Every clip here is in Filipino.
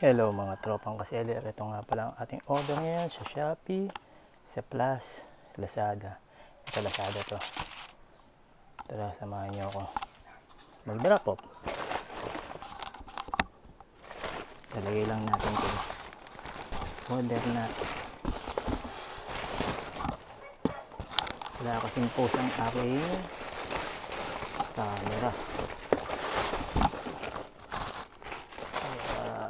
Hello mga tropang kaseller. Ito nga pala ang ating order ngayon sa Shopee, sa Plus, Lazada. Ito Lazada to. Tara, samahan niyo ako. Mag-drop off. Lalagay lang natin ito. Order na. Wala kasing post ang aking camera. Kaya,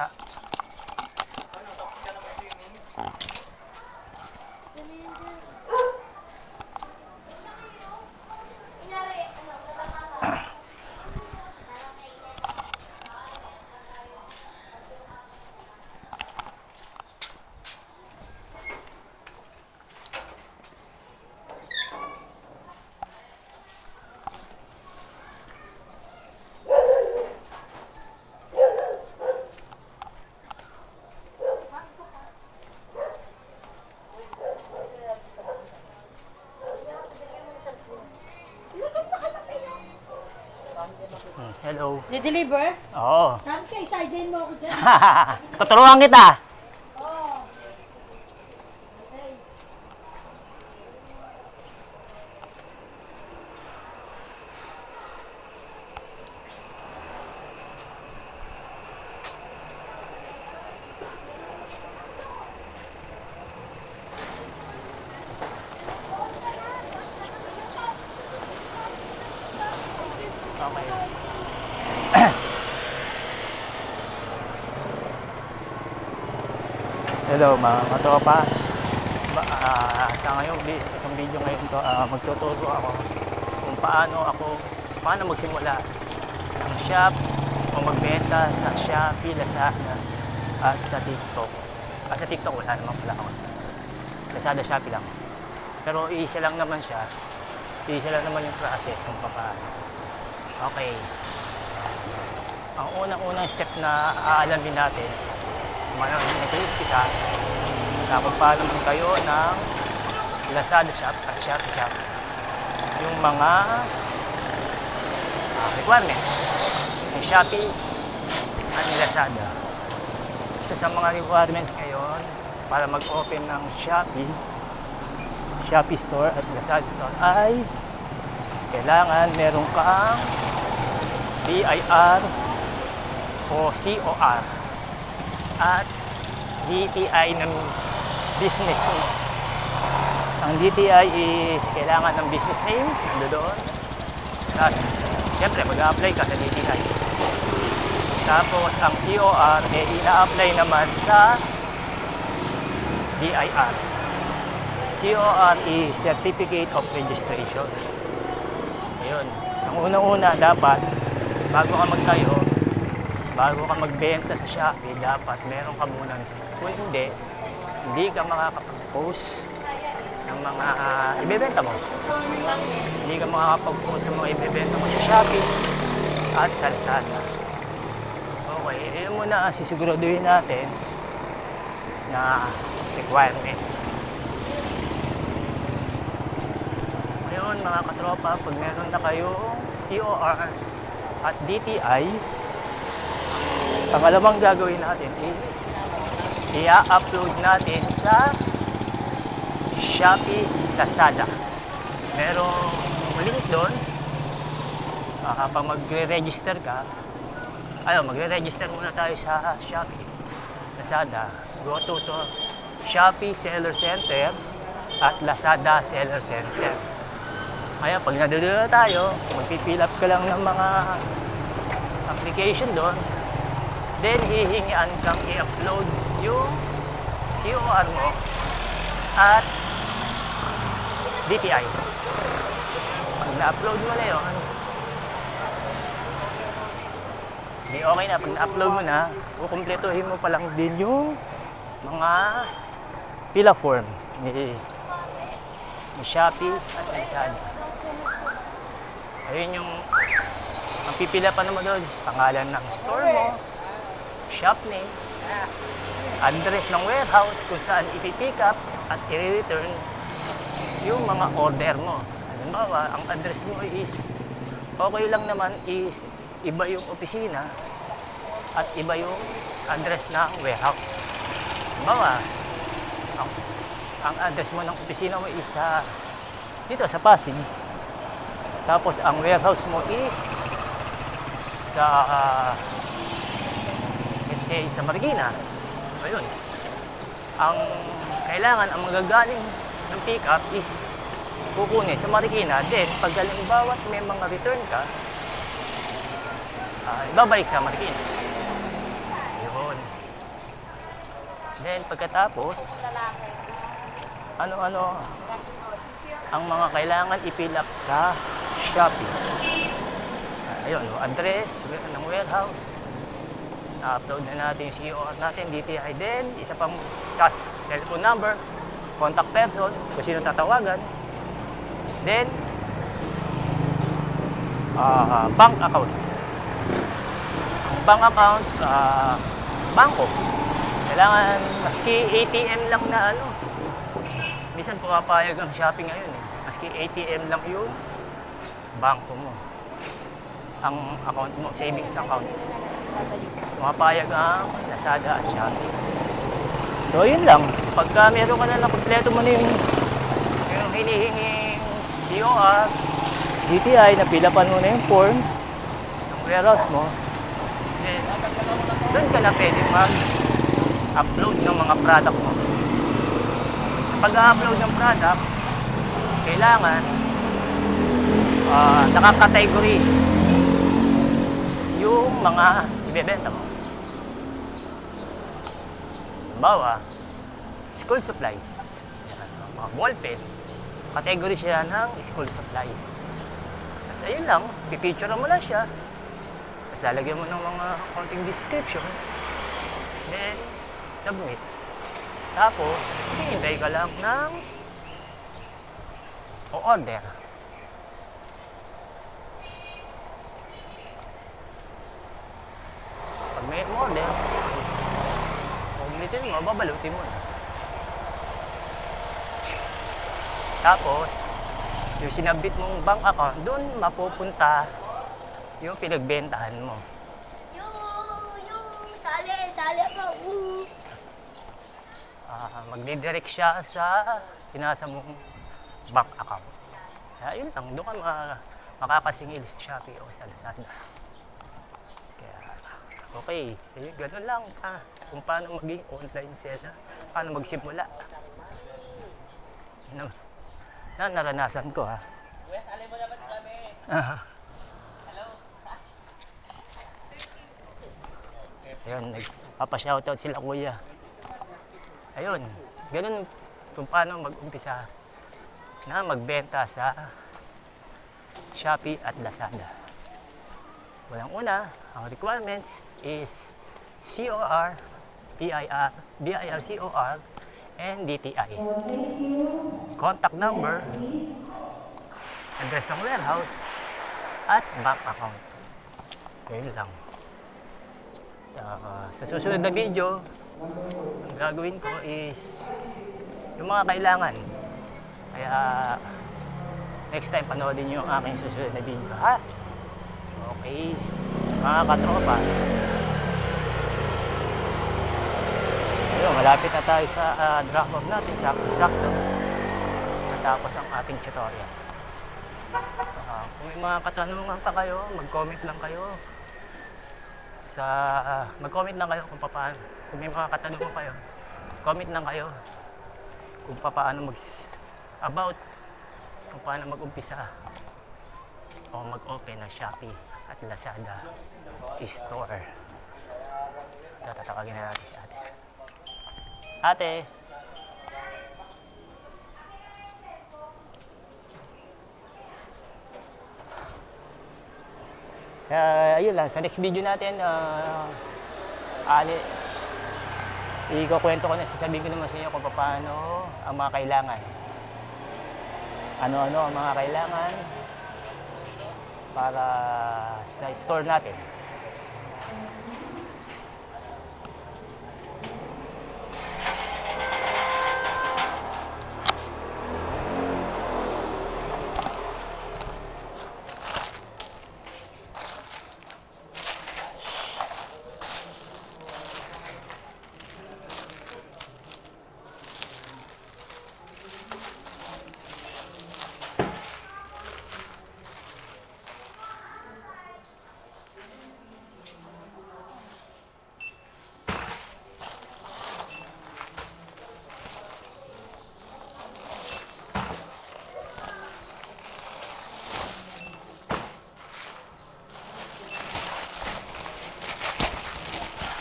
sa Hmm, Hello. Ni-deliver? Oo. Sabi ka, isaydin mo ako dyan. Tuturuan kita. Oo. Okay. Okay. Hello mga katropa. Ba, ah, sa ngayong vi- itong video ngayon to, ah, magtuturo ako kung paano ako paano magsimula ng shop o magbenta sa Shopee, Lazada at sa TikTok. Ah, sa TikTok wala naman pala ako. Lazada, Shopee lang. Pero isa lang naman siya. Isa lang naman yung process kung paano. Okay. Ang unang-unang step na aalamin natin, mayroon nag-umpisa, nakapagpalaman kayo ng Lazada Shop at Shopee Shop. Yung mga ah, requirements ng Shopee at Lazada. Isa sa mga requirements ngayon para mag-open ng Shopee, Shopee Store at Lazada Store ay kailangan meron kang BIR o COR at DTI ng business mo. Ang DTI is kailangan ng business name, ando doon. Tapos, siyempre, mag-apply ka sa DTI. Tapos, ang COR, eh, ina-apply naman sa BIR. COR is Certificate of Registration. Ayun. Ang unang-una, dapat, bago ka magtayo, bago ka magbenta sa Shopee, dapat meron ka munang, kung hindi, hindi ka makakapag-post ng mga ah, ibebenta mo. Hindi ka makakapag-post ng mga ibebenta mo sa Shopee at sa Lazada. Okay, yun muna sisiguraduhin natin na requirements. Ngayon mga katropa, pag meron na kayong COR at DTI, Pangalawang gagawin natin is i-upload natin sa Shopee Lazada. Merong link doon. Uh, kapag magre-register ka, ayun, magre-register muna tayo sa Shopee Lazada. Go to to Shopee Seller Center at Lazada Seller Center. Kaya pag nadulo na tayo, magpipill up ka lang ng mga application doon. Then, hihingian kang i-upload yung COR mo at DTI. Pag na-upload mo na yun, Di okay na, pag na-upload mo na, kukumpletuhin mo pa lang din yung mga pila form ni, ni Shopee at Lazada. Ayun yung ang pipila pa naman doon pangalan ng store mo, shop name, address ng warehouse kung saan ipipick up at i-return yung mga order mo. Halimbawa, ang address mo is okay lang naman is iba yung opisina at iba yung address ng warehouse. Halimbawa, ang, ang address mo ng opisina mo is sa dito sa Pasig. Tapos ang warehouse mo is sa uh, let's say sa Marikina. Ayun. Ang kailangan ang magagaling ng pick up is kukunin sa Marikina. Then, pag halimbawa may mga return ka, ah, ibabalik sa Marikina. Yun. Then, pagkatapos, ano-ano ang mga kailangan ipilap sa Shopee. Ah, Ayun, address ng warehouse. Na-upload na natin yung COR natin, DTI din. Isa pang cash, telephone number, contact person, kung sino tatawagan. Then, ah, bank account. Bank account, ah, bangko. Kailangan, maski ATM lang na ano. Minsan pumapayag ang shopping ngayon eh. Maski ATM lang yun, bangko mo. Ang account mo, savings account. Pumapayag ang Lazada at Shopee. So, yun lang. Pagka meron ka na na kompleto mo na yung, yung hinihinging COR, DTI, napilapan mo na yung form ng warehouse mo, then, doon ka na pwede mag-upload ng mga product mo. Sa pag-upload ng product, kailangan ah nakakategory yung mga ibebenta mo. Halimbawa, school supplies. Yan, mga ballpen. Category siya ng school supplies. Tapos ayun lang, pipicture mo lang siya. Tapos lalagyan mo ng mga konting description. Then, submit. Tapos, hihintay ka lang ng o-order. Pag may order, Ulitin mo, babalutin mo na. Tapos, yung sinabit mong bank account, doon mapupunta yung pinagbentahan mo. Yung, yung, sali, sali ako. Uh. Ah, magdidirect siya sa pinasa mong bank account. Kaya yun lang, doon ka ma- makakasingil sa Shopee o sa Lazada. Okay, eh, ganun lang. Ah, kung paano maging online seller, paano magsimula. Na, na naranasan ko ha. Kuya, sali mo naman kami. Ah. Hello? Ayun, nagpapa-shoutout sila kuya. Ayun, ganun kung paano mag-umpisa na magbenta sa Shopee at Lazada. Walang una, ang requirements is COR, PIR, BIR-COR, and DTI. Contact number, address ng warehouse, at bank account. Ayun lang. Ah, sa susunod na video, ang gagawin ko is yung mga kailangan. Kaya next time panoodin nyo ang aking susunod na video. Ha? Okay. Mga katropa. Ayun, malapit na tayo sa ah, drop off natin. Sakto-sakto. Natapos ang ating tutorial. Ah, kung may mga katanungan pa kayo, mag-comment lang kayo sa ah, mag-comment lang kayo kung paano kung may mga katanungan kayo comment lang kayo kung paano mag about kung paano mag-umpisa o mag-open ng Shopee at Lazada store. Ito, tatakagin na natin si ate. Ate! Uh, ayun lang, sa next video natin, uh, ali, ikukwento ko na, sasabihin ko naman sa inyo kung paano ang mga kailangan. Ano-ano ang mga kailangan, para sa store natin.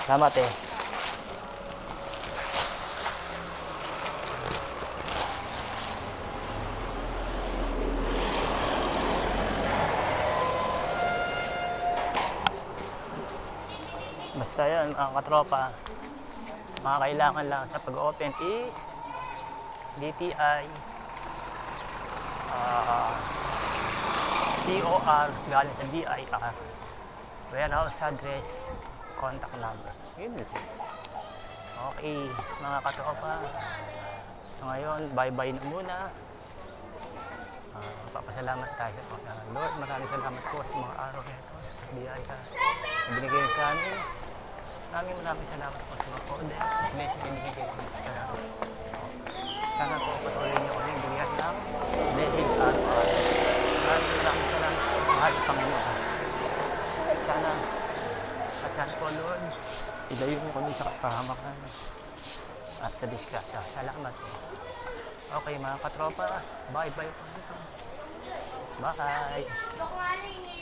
Salamat eh. Basta yan, mga katropa, mga kailangan lang sa pag-open is DTI, ah, COR galing sa DIR, warehouse address, contact number. Yun lang. Okay, mga katropa. So ngayon, bye-bye na muna. Ah, papasalamat tayo sa uh, Lord. Maraming salamat po sa mga araw na ito. Sa biyaya binigay sa amin. Maraming maraming salamat po sa mga order. Blessing binigay sa salamat. Sana po at sana po, Lord, ilayo mo kami sa kapahamakan at sa disgrasya. Salamat po. Okay, mga katropa, bye-bye po. Bye! Nga rin,